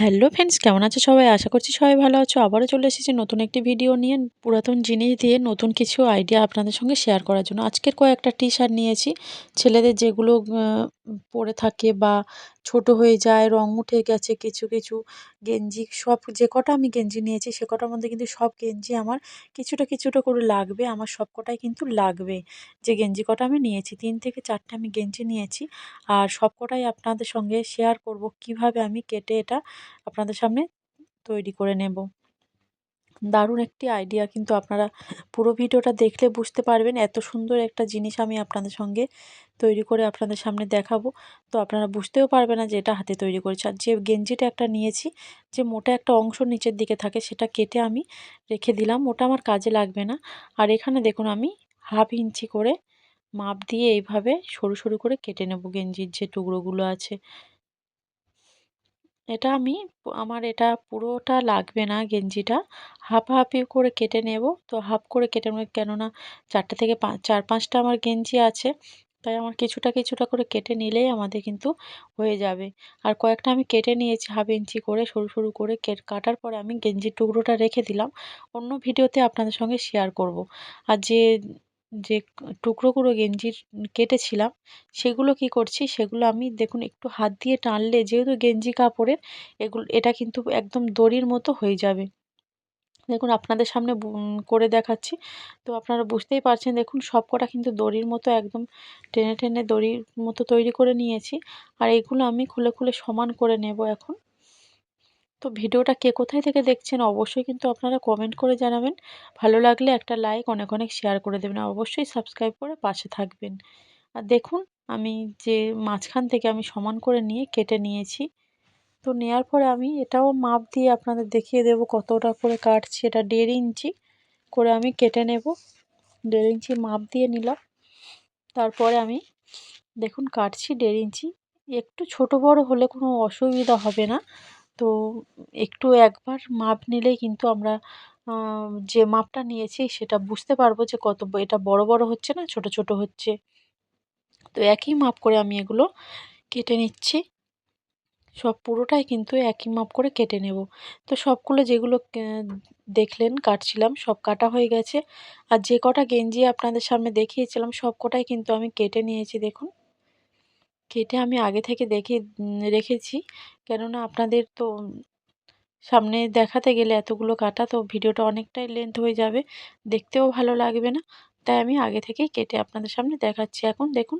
Hello friends কেমন আছে সবাই? আশা করছি সবাই ভালো আছো। আবারও চলে এসেছি নতুন একটি ভিডিও নিয়ে, পুরাতন জিনিস দিয়ে নতুন কিছু আইডিয়া আপনাদের সঙ্গে শেয়ার করার জন্য। আজকের কয়েকটা টি শার্ট নিয়েছি। ছেলেদের যেগুলো পরে থাকে বা ছোট হয়ে যায়, রং উঠে গেছে, কিছু কিছু গেঞ্জি, সব যে কটা আমি গেঞ্জি নিয়েছি সে কটার মধ্যে কিন্তু সব গেঞ্জি আমার কিছুটা কিছুটা করে লাগবে, আমার সব কটাই কিন্তু লাগবে। যে গেঞ্জি কটা আমি নিয়েছি, তিন থেকে চারটে আমি গেঞ্জি নিয়েছি আর সব কটাই আপনাদের সঙ্গে শেয়ার করব কীভাবে আমি কেটে এটা আপনাদের সামনে তৈরি করে নেব। দারুণ একটি আইডিয়া। কিন্তু আপনারা পুরো ভিডিওটা দেখলে বুঝতে পারবেন এত সুন্দর একটা জিনিস আমি আপনাদের সঙ্গে তৈরি করে আপনাদের সামনে দেখাবো। তো আপনারা বুঝতেও পারবে না যে এটা হাতে তৈরি করেছে। আর যে গেঞ্জিটা একটা নিয়েছি, যে মোটা একটা অংশ নিচের দিকে থাকে, সেটা কেটে আমি রেখে দিলাম। ওটা আমার কাজে লাগবে না। আর এখানে দেখুন আমি হাফ ইঞ্চি করে মাপ দিয়ে এইভাবে সরু সরু করে কেটে নেব গেঞ্জির যে টুকরোগুলো আছে। এটা আমি আমার এটা পুরোটা লাগবে না গেঞ্জিটা। হাফ হাফি করে কেটে নেব। তো হাফ করে কেটে নেব কেননা চারটে থেকে পাঁচ চার পাঁচটা আমার গেঞ্জি আছে। তাই আমার কিছুটা কিছুটা করে কেটে নিলেই আমাদের কিন্তু হয়ে যাবে। আর কয়েকটা আমি কেটে নিয়েছি হাফ ইঞ্চি করে সরু সরু করে কাটার পরে আমি গেঞ্জির টুকরোটা রেখে দিলাম। অন্য ভিডিওতে আপনাদের সঙ্গে শেয়ার করব। আর যে যে টুকরোগুলো গেঞ্জির কেটেছিলাম, সেগুলো কি করছি? সেগুলো আমি দেখুন একটু হাত দিয়ে টানলে যেহেতু গেঞ্জি কাপড়ের, এগুলো, এটা কিন্তু একদম দড়ির মতো হয়ে যাবে। দেখুন আপনাদের সামনে করে দেখাচ্ছি। তো আপনারা বুঝতেই পারছেন, দেখুন সব কটা কিন্তু দড়ির মতো একদম টেনে টেনে দড়ির মতো তৈরি করে নিয়েছি। আর এগুলো আমি খুলে খুলে সমান করে নেব এখন। তো ভিডিওটা কে কোথায় থেকে দেখছেন অবশ্যই কিন্তু আপনারা কমেন্ট করে জানাবেন। ভালো লাগলে একটা লাইক অনেক অনেক শেয়ার করে দেবেন অবশ্যই সাবস্ক্রাইব করে পাশে থাকবেন। আর দেখুন, আমি যে মাঝখান থেকে আমি সমান করে নিয়ে কেটে নিয়েছি। তো নেওয়ার পরে আমি এটাও মাপ দিয়ে আপনাদের দেখিয়ে দেব কতটা করে কাটছি। এটা দেড় ইঞ্চি করে আমি কেটে নেব। দেড় ইঞ্চি মাপ দিয়ে নিলাম। তারপরে আমি দেখুন কাটছি দেড় ইঞ্চি। একটু ছোট বড় হলে কোনো অসুবিধা হবে না। তো একটু একবার মাপ নিলেই কিন্তু আমরা যে মাপটা নিয়েছি সেটা বুঝতে পারব যে কত এটা বড় বড় হচ্ছে না ছোট ছোট হচ্ছে। তো একই মাপ করে আমি এগুলো কেটে নিচ্ছি। সব পুরোটাই কিন্তু একই মাপ করে কেটে নেব। তো সবগুলো যেগুলো দেখলেন, কাটছিলাম, সব কাটা হয়ে গেছে। আর যে কটা গেঞ্জি আপনাদের সামনে দেখিয়েছিলাম, সব কটাই কিন্তু আমি কেটে নিয়েছি, দেখুন। কেটে আমি আগে থেকে দেখে রেখেছি। কেননা আপনাদের তো সামনে দেখাতে গেলে এতগুলো কাটা, তো ভিডিওটা অনেকটাই লেন্থ হয়ে যাবে। দেখতেও ভালো লাগবে না। তাই আমি আগে থেকেই কেটে আপনাদের সামনে দেখাচ্ছি। এখন দেখুন,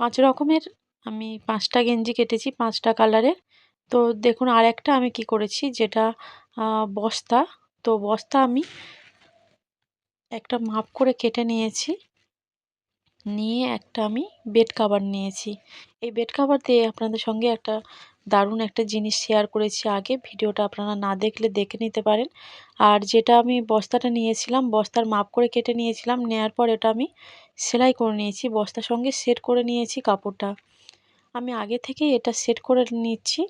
পাঁচ রকমের আমি পাঁচটা গেঞ্জি কেটেছি, পাঁচটা কালারের তো দেখুন আর একটা আমি কি করেছি, যেটা বস্তা। তো বস্তা আমি একটা মাপ করে কেটে নিয়েছি। নিয়ে একটা আমি বেড কাভার নিয়েছি। এই বেড কাভার দিয়ে আপনাদের সঙ্গে একটা দারুণ একটা জিনিস শেয়ার করেছি আগে। ভিডিওটা আপনারা না দেখলে দেখে নিতে পারেন। আর যেটা আমি বস্তাটা নিয়েছিলাম, বস্তার মাপ করে কেটে নিয়েছিলাম, নেয়ার পর এটা আমি সেলাই করে নিয়েছি। বস্তার সঙ্গে সেট করে নিয়েছি কাপড়টা। আমি আগে থেকেই এটা সেট করে নিচ্ছি,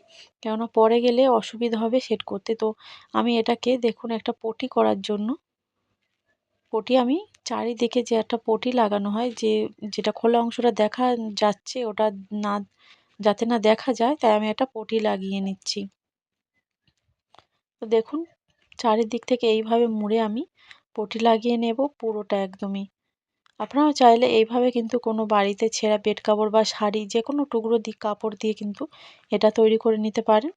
কেননা পরে গেলে অসুবিধা হবে সেট করতে। তো আমি এটাকে দেখুন একটা পটি করার জন্য, পটি আমি চারিদিকে যে একটা পটি লাগানো হয়, যে, যেটা খোলা অংশটা দেখা যাচ্ছে, ওটা না যাতে না দেখা যায়, তাই আমি একটা পটি লাগিয়ে নিচ্ছি। তো দেখুন, চারিদিক থেকে এইভাবে মুড়ে আমি পটি লাগিয়ে নেব পুরোটা একদমই। আপনারা চাইলে এইভাবে কিন্তু কোনো বাড়িতে ছেঁড়া পেট কাপড় বা শাড়ি যে কোনো টুকরো দিক কাপড় দিয়ে কিন্তু এটা তৈরি করে নিতে পারেন।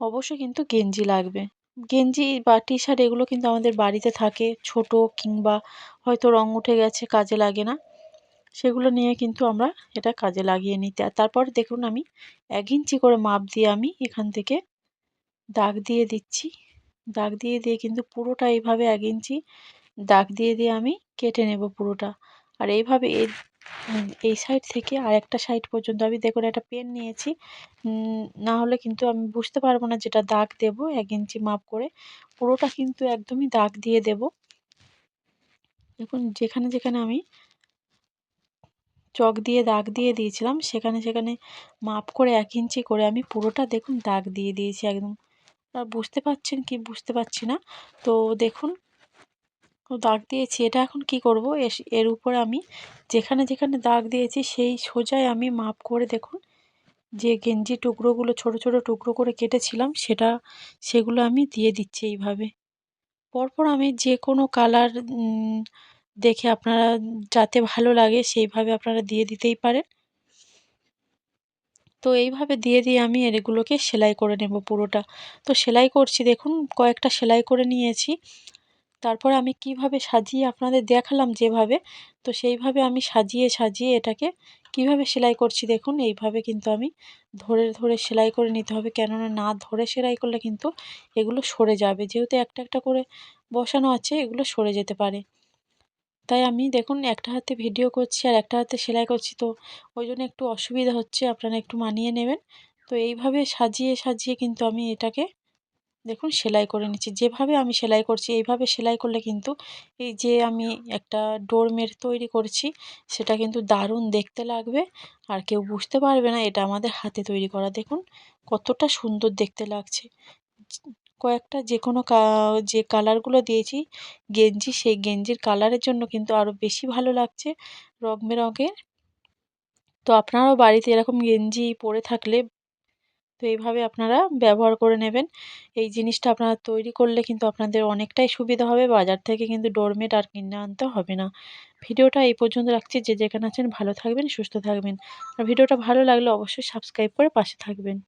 অবশ্যই কিন্তু গেঞ্জি লাগবে। গেঞ্জি বা টি শার্ট এগুলো কিন্তু আমাদের বাড়িতে থাকে, ছোট কিংবা হয়তো রং উঠে গেছে, কাজে লাগে না। সেগুলো নিয়ে কিন্তু আমরা এটা কাজে লাগিয়ে নিতে। আর তারপর দেখুন আমি এক ইঞ্চি করে মাপ দিয়ে আমি এখান থেকে দাগ দিয়ে দিচ্ছি। দাগ দিয়ে দিয়ে কিন্তু পুরোটা এইভাবে এক ইঞ্চি দাগ দিয়ে দিয়ে আমি কেটে নেব পুরোটা। আর এইভাবে এই এই সাইড থেকে আর একটা সাইড পর্যন্ত আমি দেখুন একটা পেন নিয়েছি। না হলে কিন্তু আমি বুঝতে পারব না যেটা দাগ দেব এক ইঞ্চি মাপ করে। পুরোটা কিন্তু একদমই দাগ দিয়ে দেব। দেখুন যেখানে যেখানে আমি চক দিয়ে দাগ দিয়ে দিয়েছিলাম। সেখানে সেখানে মাপ করে এক ইঞ্চি করে আমি পুরোটা দেখুন দাগ দিয়ে দিয়েছি একদম। আর বুঝতে পারছেন কি বুঝতে পারছি না? তো দেখুন দাগ দিয়েছি। এটা এখন কি করব? এর উপরে আমি যেখানে যেখানে দাগ দিয়েছি সেই সোজায় আমি মাপ করে দেখুন, যে গেঞ্জি টুকরোগুলো, ছোট ছোট টুকরো করে কেটেছিলাম সেটা, সেগুলো আমি দিয়ে দিচ্ছি এইভাবে। পরপর আমি যে কোনো কালার দেখে আপনারা যাতে ভালো লাগে সেইভাবে আপনারা দিয়ে দিতেই পারেন। তো এইভাবে দিয়ে দিয়ে আমি এগুলোকে সেলাই করে নেব পুরোটা। তো সেলাই করছি, দেখুন কয়েকটা সেলাই করে নিয়েছি। তারপরে আমি কীভাবে সাজিয়ে আপনাদের দেখালাম যেভাবে, তো সেইভাবে আমি সাজিয়ে সাজিয়ে এটাকে কীভাবে সেলাই করছি দেখুন, এইভাবে কিন্তু আমি ধরে ধরে সেলাই করে নিতে হবে। কেননা না ধরে সেলাই করলে কিন্তু এগুলো সরে যাবে। যেহেতু একটা একটা করে বসানো আছে, এগুলো সরে যেতে পারে। তাই আমি দেখুন একটা হাতে ভিডিও করছি আর একটা হাতে সেলাই করছি। তো ওই জন্য একটু অসুবিধা হচ্ছে, আপনারা একটু মানিয়ে নেবেন। তো এইভাবে সাজিয়ে সাজিয়ে কিন্তু আমি এটাকে দেখুন সেলাই করে নিচ্ছি। যেভাবে আমি সেলাই করছি, এইভাবে সেলাই করলে কিন্তু এই যে আমি একটা ডোরমের তৈরি করছি, সেটা কিন্তু দারুণ দেখতে লাগবে। আর কেউ বুঝতে পারবে না এটা আমাদের হাতে তৈরি করা। দেখুন কতটা সুন্দর দেখতে লাগছে। কয়েকটা যে কোনো যে কালারগুলো দিয়েছি, গেঞ্জি, সেই গেঞ্জির কালারের জন্য কিন্তু আরও বেশি ভালো লাগছে রং বেরঙের তো আপনারাও বাড়িতে এরকম গেঞ্জি পরে থাকলে তো এইভাবে আপনারা ব্যবহার করে নেবেন। এই জিনিসটা আপনারা তৈরি করলে কিন্তু আপনাদের অনেকটাই সুবিধা হবে, বাজার থেকে কিন্তু ডোরমেট আর কিনে আনতে হবে না। ভিডিওটা এই পর্যন্ত রাখছি, যে যেখানে আছেন ভালো থাকবেন, সুস্থ থাকবেন। আর ভিডিওটা ভালো লাগলে অবশ্যই সাবস্ক্রাইব করে পাশে থাকবেন।